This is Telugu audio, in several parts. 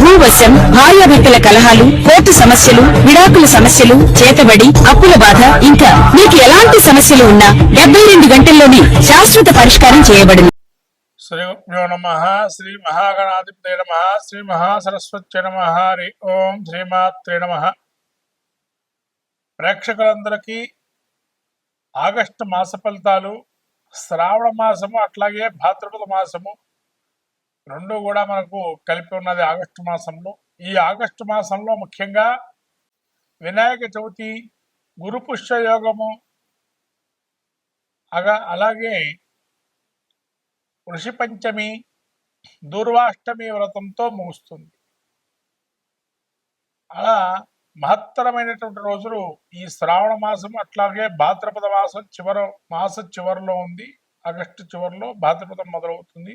భూవశం భార్యాభర్తల కలహాలు కోర్టు సమస్యలు విడాకుల సమస్యలు చేతబడి అప్పుల బాధ ఇంకా మీకు ఎలాంటి సమస్యలు ఉన్నా డెబ్బై రెండు గంటల్లోనే శాశ్వత పరిష్కారం చేయబడింది. శ్రీ నమ శ్రీ మహాగణాధిపతి నమ శ్రీ మహాసరస్వతి నమ హరి ఓం శ్రీమాత్రే నమ. ప్రేక్షకులందరికీ ఆగస్టు మాస ఫలితాలు శ్రావణ మాసము అట్లాగే భాద్రపద మాసము రెండు కూడా మనకు కలిపి ఉన్నది ఆగస్టు మాసంలో. ఈ ఆగస్టు మాసంలో ముఖ్యంగా వినాయక చవితి గురుపుష్య యోగము అగా అలాగే ఋషి పంచమి దూర్వాష్టమి వ్రతంతో ముగుస్తుంది. అలా మహత్తరమైనటువంటి రోజులు ఈ శ్రావణ మాసం అట్లాగే భాద్రపద మాసం చివర మాస చివరిలో ఉంది. ఆగస్టు చివరిలో భాద్రపదం మొదలవుతుంది.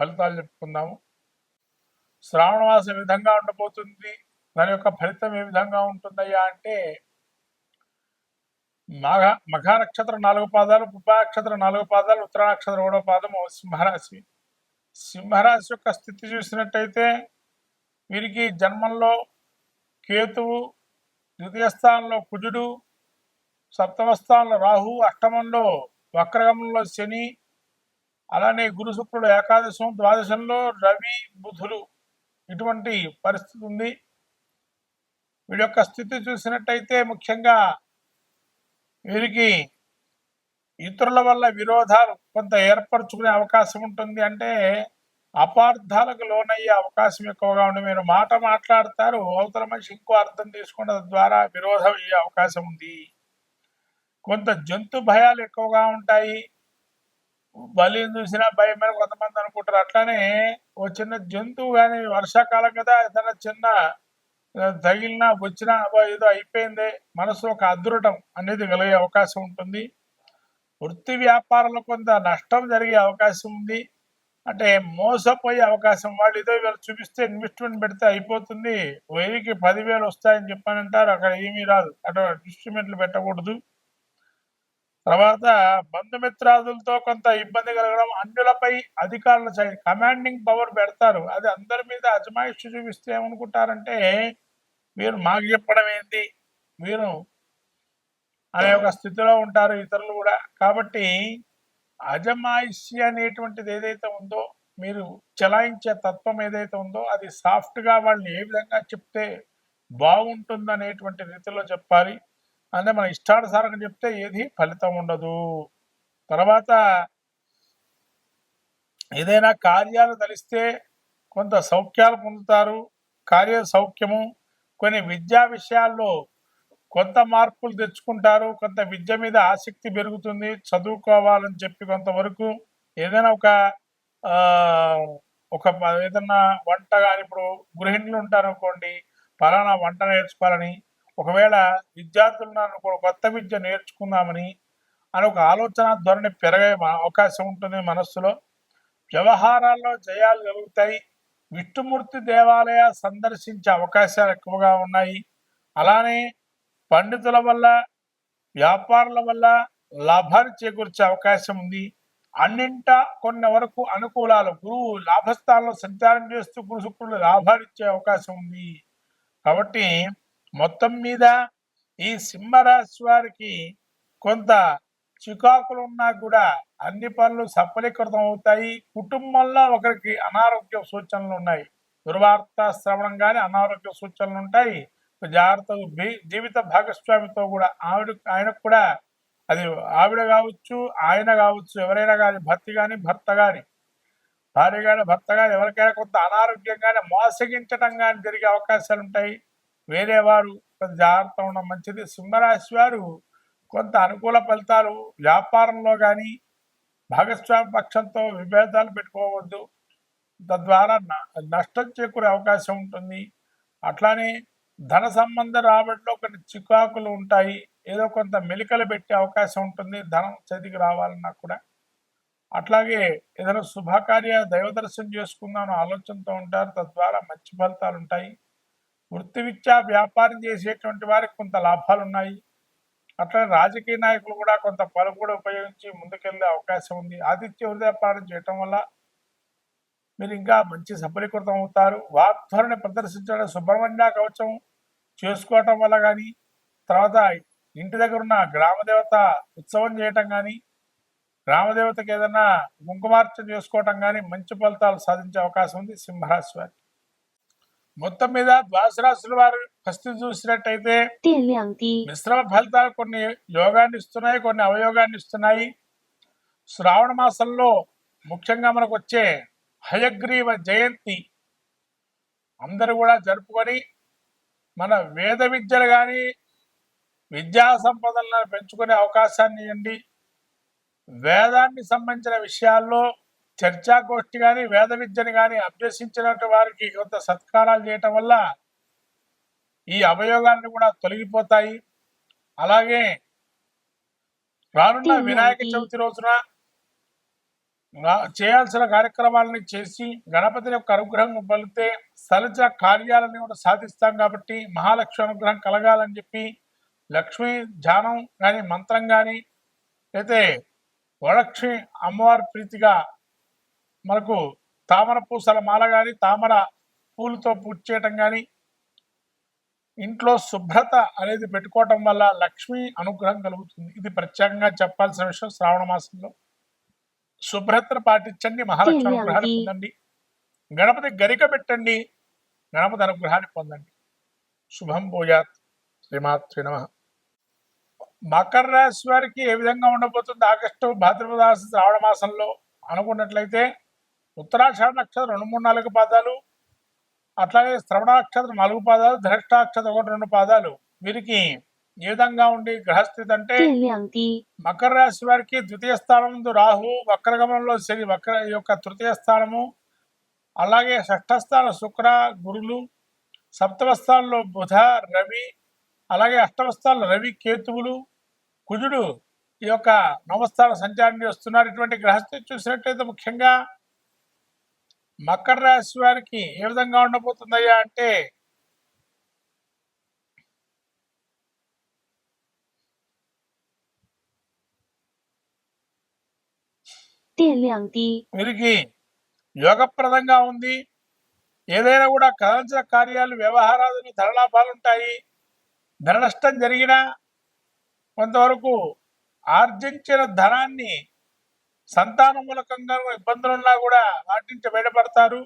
ఫలితాలు చెప్పుకుందాము. శ్రావణ మాసం ఏ విధంగా ఉండబోతుంది? దాని యొక్క ఫలితం ఏ విధంగా ఉంటుందయ్యా అంటే మాఘ మఘ నక్షత్రం నాలుగు పాదాలు పుబ్బ నక్షత్రం నాలుగు పాదాలు ఉత్తర నక్షత్రం మూడో పాదము సింహరాశి. సింహరాశి యొక్క స్థితి చూసినట్టయితే వీరికి జన్మంలో కేతువు ద్వితీయ స్థానంలో కుజుడు సప్తమ స్థానంలో రాహు అష్టమంలో వక్రగమంలో శని అలానే గురు శుక్రుడు ఏకాదశం ద్వాదశంలో రవి బుధులు ఇటువంటి పరిస్థితి ఉంది. వీడి యొక్క స్థితి చూసినట్టయితే ముఖ్యంగా వీరికి ఇతరుల వల్ల విరోధాలు కొంత ఏర్పరచుకునే అవకాశం ఉంటుంది. అంటే అపార్థాలకు లోనయ్యే అవకాశం ఎక్కువగా ఉంది మీరు మాట మాట్లాడతారు అవతల మనిషి ఇంకో అర్థం తీసుకున్న ద్వారా విరోధం అయ్యే అవకాశం ఉంది. కొంత జంతు భయాలు ఎక్కువగా ఉంటాయి. బలిని చూసినా భయం మీద కొంతమంది అనుకుంటారు. అట్లానే ఓ చిన్న జంతువు కానీ వర్షాకాలం కదా ఏదైనా చిన్న తగిలినా వచ్చినా ఏదో అయిపోయింది మనసు ఒక అదృఢం అనేది కలిగే అవకాశం ఉంటుంది. వృత్తి వ్యాపారంలో కొంత నష్టం జరిగే అవకాశం ఉంది. అంటే మోసపోయే అవకాశం వాళ్ళు ఏదో వీళ్ళు చూపిస్తే ఇన్వెస్ట్మెంట్ పెడితే అయిపోతుంది. వెయ్యికి పదివేలు వస్తాయని చెప్పానంటారు. అక్కడ ఏమీ రాదు. అటు ఇన్వెస్ట్మెంట్లు పెట్టకూడదు. తర్వాత బంధుమిత్రాదులతో కొంత ఇబ్బంది కలగడం అన్యులపై అధికారుల సైడ్ కమాండింగ్ పవర్ పెడతారు. అది అందరి మీద అజమాయిషి చూపిస్తే ఏమనుకుంటారంటే మీరు మాకు చెప్పడం ఏంటి మీరు అనే ఒక స్థితిలో ఉంటారు ఇతరులు కూడా. కాబట్టి అజమాయిషి అనేటువంటిది ఏదైతే ఉందో మీరు చలాయించే తత్వం ఏదైతే ఉందో అది సాఫ్ట్గా వాళ్ళని ఏ విధంగా చెప్తే బాగుంటుంది అనేటువంటి రీతిలో చెప్పాలి. అంటే మన ఇష్టానుసారంగా చెప్తే ఏది ఫలితం ఉండదు. తర్వాత ఏదైనా కార్యాలు తలిస్తే కొంత సౌఖ్యాలు పొందుతారు. కార్య సౌఖ్యము కొన్ని విద్యా విషయాల్లో కొంత మార్పులు తెచ్చుకుంటారు. కొంత విద్య మీద ఆసక్తి పెరుగుతుంది. చదువుకోవాలని చెప్పి కొంతవరకు ఏదైనా ఒక ఒక ఏదన్నా వంట కానీ ఇప్పుడు గృహిణులు ఉంటారు అనుకోండి పలానా వంట నేర్చుకోవాలని ఒకవేళ విద్యార్థులు కూడా కొత్త విద్య నేర్చుకుందామని అని ఒక ఆలోచన ధోరణి పెరిగే అవకాశం ఉంటుంది మనస్సులో. వ్యవహారాల్లో జయాలు కలుగుతాయి. విష్ణుమూర్తి దేవాలయ సందర్శించే అవకాశాలు ఎక్కువగా ఉన్నాయి. అలానే పండితుల వల్ల వ్యాపారుల వల్ల లాభాలు చేకూర్చే అవకాశం ఉంది. అన్నింట కొన్ని వరకు అనుకూలాలు గురువు లాభస్థానంలో సంచారం చేస్తూ గురు శుక్రుడు లాభాలు ఇచ్చే అవకాశం ఉంది. కాబట్టి మొత్తం మీద ఈ సింహరాశి వారికి కొంత చికాకులు ఉన్నా కూడా అన్ని పనులు సఫలీకృతం అవుతాయి. కుటుంబంలో ఒకరికి అనారోగ్య సూచనలు ఉన్నాయి. దుర్వార్త శ్రవణం కానీ అనారోగ్య సూచనలు ఉంటాయి. జాగ్రత్త జీవిత భాగస్వామితో కూడా ఆవిడ ఆయనకు కూడా అది ఆవిడ కావచ్చు ఆయన కావచ్చు ఎవరైనా కానీ భర్త కానీ భర్త కానీ భార్య కానీ భర్త కానీ ఎవరికైనా కొంత అనారోగ్యం కానీ మోసగించడం కానీ జరిగే అవకాశాలు ఉంటాయి. వేరే వారు కొంత జాగ్రత్త ఉండడం మంచిది. సింహరాశి వారు కొంత అనుకూల ఫలితాలు వ్యాపారంలో కానీ భాగస్వామి పక్షంతో విభేదాలు పెట్టుకోవద్దు. తద్వారా న- నష్టం చేకూరే అవకాశం ఉంటుంది. అట్లానే ధన సంబంధ రాబడిలో కొన్ని చికాకులు ఉంటాయి. ఏదో కొంత మెలికలు పెట్టే అవకాశం ఉంటుంది. ధనం చేతికి రావాలన్నా కూడా. అట్లాగే ఏదైనా శుభకార్య దైవ దర్శనం చేసుకుందాం ఆలోచనతో ఉంటారు. తద్వారా మంచి ఫలితాలు ఉంటాయి. వృత్తి వ్యాపారం చేసేటువంటి వారికి కొంత లాభాలు ఉన్నాయి అట్లనే రాజకీయ నాయకులు కూడా కొంత పలుకుడు ఉపయోగించి ముందుకెళ్ళే అవకాశం ఉంది. ఆతిథ్య వ్యాపారం చేయటం వల్ల మీరు ఇంకా మంచి సఫలీకృతం అవుతారు. వాగ్ధోరణి ప్రదర్శించడం సుబ్రహ్మణ్య కవచం చేసుకోవటం వల్ల కానీ తర్వాత ఇంటి దగ్గర ఉన్న గ్రామదేవత ఉత్సవం చేయటం కానీ గ్రామదేవతకి ఏదైనా కుంకుమార్చన చేసుకోవటం కానీ మంచి ఫలితాలు సాధించే అవకాశం ఉంది సింహరాశి వారికి. మొత్తం మీద ద్వాదశ రాశుల వారు పరిస్థితి చూసినట్టయితే మిశ్రమ ఫలితాలు కొన్ని యోగాన్ని ఇస్తున్నాయి కొన్ని అవయోగాన్ని ఇస్తున్నాయి. శ్రావణ మాసంలో ముఖ్యంగా మనకు వచ్చే హయగ్రీవ జయంతి అందరూ కూడా జరుపుకొని మన వేద విద్యలు కానీ విద్యా సంపదలను పెంచుకునే అవకాశాన్ని ఇవ్వండి. వేదానికి సంబంధించిన విషయాల్లో చర్చాగోష్ఠి కానీ వేద విద్యని కానీ అభ్యసించినట్టు వారికి కొంత సత్కారాలు చేయటం వల్ల ఈ అవయోగాన్ని కూడా తొలగిపోతాయి అలాగే రానున్న వినాయక? చవితి రోజున చేయాల్సిన కార్యక్రమాలని చేసి గణపతిని యొక్క అనుగ్రహం పలితే సలజ కార్యాలని కూడా సాధిస్తాం కాబట్టి మహాలక్ష్మి అనుగ్రహం కలగాలని చెప్పి లక్ష్మీ ధ్యానం కానీ మంత్రం కానీ అయితే వరలక్ష్మి అమ్మవారి ప్రీతిగా మనకు తామర పూసల మాల కానీ తామర పూలతో పూజ చేయటం కానీ ఇంట్లో శుభ్రత అనేది పెట్టుకోవటం వల్ల లక్ష్మి అనుగ్రహం కలుగుతుంది. ఇది ప్రత్యేకంగా చెప్పాల్సిన విషయం శ్రావణ మాసంలో. శుభ్రతను పాటించండి మహాలక్ష్మి అనుగ్రహాన్ని. పొందండి. గణపతి గరిక పెట్టండి గణపతి అనుగ్రహాన్ని పొందండి. శుభం భూయాత్. శ్రీమాత్రి నమ. మకర రాశి వారికి ఏ విధంగా ఉండబోతుంది? ఆగస్టు భాద్రపద శ్రావణ మాసంలో అనుకున్నట్లయితే ఉత్తరాక్షర నక్షత్రం రెండు మూడు నాలుగు పాదాలు అట్లాగే శ్రవణ నక్షత్రం నాలుగు పాదాలు ధనిష్టాక్షత్రం ఒకటి రెండు పాదాలు. వీరికి ఏ విధంగా ఉండి గ్రహస్థితి అంటే మకర రాశి వారికి ద్వితీయ స్థానం రాహు వక్రగమనంలో శని వక్ర యొక్క తృతీయ స్థానము అలాగే షష్ఠస్థాన శుక్ర గురులు సప్తమ స్థానంలో బుధ రవి అలాగే అష్టమ స్థానంలో రవి కేతువులు కుజుడు ఈ యొక్క నవస్థాన సంచారాన్ని వస్తున్నారు. ఇటువంటి గ్రహస్థితి చూసినట్లయితే ముఖ్యంగా మకర రాశి వారికి ఏ విధంగా ఉండబోతుందయ్యా అంటే వీరికి యోగప్రదంగా ఉంది. ఏదైనా కూడా కథించిన కార్యాలు వ్యవహారాలు ధరలాభాలు ఉంటాయి. ధర నష్టం జరిగినా కొంతవరకు ఆర్జించిన ధనాన్ని సంతాన మూలకంగా ఇబ్బందులున్నా కూడా వాటి నుంచి బయటపడతారు.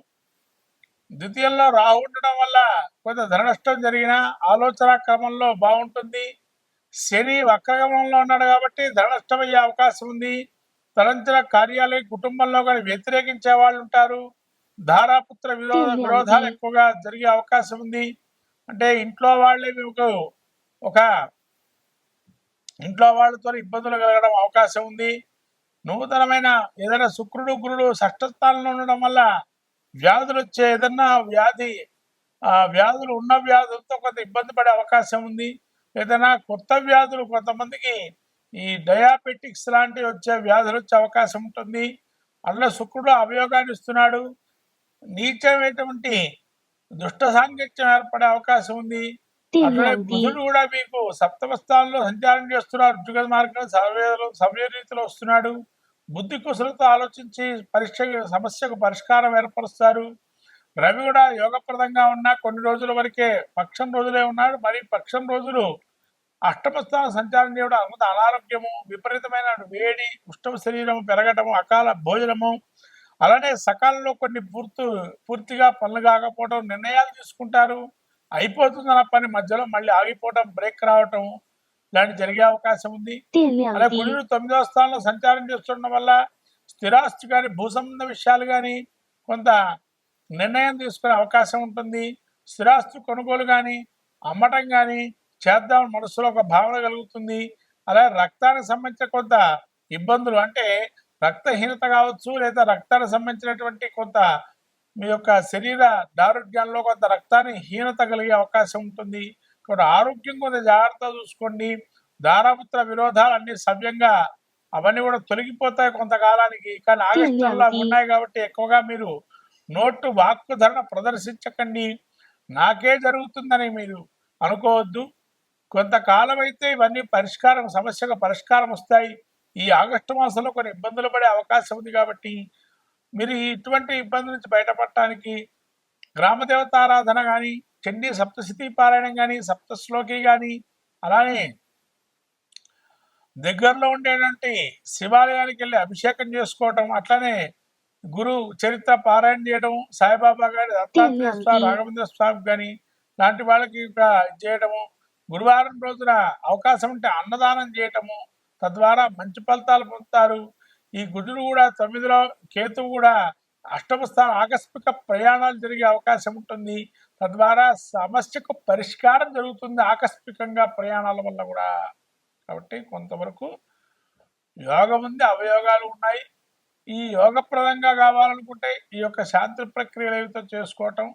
ద్వితీయంలో రాహు ఉండడం వల్ల కొంత ధననష్టం జరిగిన జరిగినా ఆలోచన క్రమంలో బాగుంటుంది. శని వక్రగమనంలో ఉన్నాడు కాబట్టి ధననష్టం అయ్యే అవకాశం ఉంది. తలంచిన కార్యాలయ కుటుంబంలో కానీ వ్యతిరేకించే వాళ్ళు ఉంటారు. ధారాపుత్ర విరోధ విరోధాలు ఎక్కువగా జరిగే అవకాశం ఉంది. అంటే ఇంట్లో వాళ్ళే మీకు ఒక ఇంట్లో వాళ్ళతో ఇబ్బందులు కలగడం అవకాశం ఉంది. నూతనమైన ఏదైనా శుక్రుడు గురుడు షష్టస్థానంలో ఉండడం వల్ల వ్యాధులు వచ్చే ఏదన్నా వ్యాధి ఆ వ్యాధులు ఉన్న వ్యాధులతో కొంత ఇబ్బంది పడే అవకాశం ఉంది. ఏదైనా కొత్త వ్యాధులు కొంతమందికి ఈ డయాబెటిక్స్ లాంటివి వచ్చే వ్యాధులు వచ్చే అవకాశం ఉంటుంది. అందులో శుక్రుడు అవయోగాన్ని ఇస్తున్నాడు. నీచమైనటువంటి దుష్ట సాంగత్యం ఏర్పడే అవకాశం ఉంది. కూడా మీకు సప్తమ స్థానంలో సంచారం చేస్తున్నారు. జుగ మార్గం సమయ రీతిలో వస్తున్నాడు. బుద్ధి కుశలతో ఆలోచించి పరీక్ష సమస్యకు పరిష్కారం ఏర్పరుస్తారు. రవి కూడా యోగప్రదంగా ఉన్న కొన్ని రోజుల వరకే పక్షం రోజులే ఉన్నాడు. మరి పక్షం రోజులు అష్టమస్థాన సంచారం చేయడం అమృత అనారోగ్యము విపరీతమైన వేడి ఉష్ణ శరీరము పెరగటము అకాల భోజనము. అలానే సకాలంలో కొన్ని పూర్తి పూర్తిగా పనులు కాకపోవడం నిర్ణయాలు తీసుకుంటారు. అయిపోతున్న పని మధ్యలో మళ్ళీ ఆగిపోవటం బ్రేక్ రావటం ఇలాంటి జరిగే అవకాశం ఉంది. అలాగే కుజుడు తొమ్మిదవ స్థానంలో సంచారం చేస్తుండడం వల్ల స్థిరాస్తి కానీ భూ సంబంధ విషయాలు కానీ కొంత నిర్ణయం తీసుకునే అవకాశం ఉంటుంది. స్థిరాస్తి కొనుగోలు కానీ అమ్మటం కానీ చేద్దాం మనసులో ఒక భావన కలుగుతుంది. అలాగే రక్తానికి సంబంధించిన కొంత ఇబ్బందులు అంటే రక్తహీనత కావచ్చు లేదా రక్తానికి సంబంధించినటువంటి కొంత మీ యొక్క శరీర దారుఢ్యంలో కొంత రక్తాన్ని హీనత కలిగే అవకాశం ఉంటుంది. కాబట్టి ఆరోగ్యం కొంత జాగ్రత్తగా చూసుకోండి. దారాపుత్ర విరోధాలు అన్ని సవ్యంగా అవన్నీ కూడా తొలగిపోతాయి కొంతకాలానికి. కానీ ఆగస్టులో ఉన్నాయి కాబట్టి ఎక్కువగా మీరు నోటు వాక్కు ధరణ ప్రదర్శించకండి. నాకే జరుగుతుందని మీరు అనుకోవద్దు. కొంతకాలం అయితే ఇవన్నీ పరిష్కారం సమస్యకు పరిష్కారం వస్తాయి. ఈ ఆగస్టు మాసంలో కొన్ని ఇబ్బందులు పడే అవకాశం ఉంది కాబట్టి మీరు ఇటువంటి ఇబ్బంది నుంచి బయటపడటానికి గ్రామదేవత ఆరాధన కానీ చండీ సప్తశతి పారాయణం కానీ సప్తశ్లోకి కానీ అలానే దగ్గరలో ఉండేటువంటి శివాలయానికి వెళ్ళి అభిషేకం చేసుకోవటం అట్లానే గురు చరిత్ర పారాయణ చేయడం సాయిబాబా గారి దత్తాత్రేయ స్వామి రాఘవేంద్ర స్వామి కానీ లాంటి వాళ్ళకి ఇక్కడ చేయటము గురువారం రోజున అవకాశం ఉంటే అన్నదానం చేయటము తద్వారా మంచి ఫలితాలు పొందుతారు. ఈ గుడ్డును కూడా తొమ్మిదిలో కేతువు కూడా అష్టమ స్థానం ఆకస్మిక ప్రయాణాలు జరిగే అవకాశం ఉంటుంది. తద్వారా సమస్యకు పరిష్కారం జరుగుతుంది ఆకస్మికంగా ప్రయాణాల వల్ల కూడా. కాబట్టి కొంతవరకు యోగం ఉంది అవయోగాలు ఉన్నాయి. ఈ యోగప్రదంగా కావాలనుకుంటే ఈ యొక్క శాంతి ప్రక్రియలు ఏమిటో చేసుకోవటం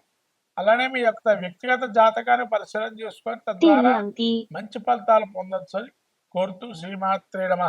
అలానే మీ యొక్క వ్యక్తిగత జాతకాన్ని పరిశీలన చేసుకొని తద్వారా మంచి ఫలితాలు పొందొచ్చు అని కోరుతూ శ్రీమాత్రే నమ.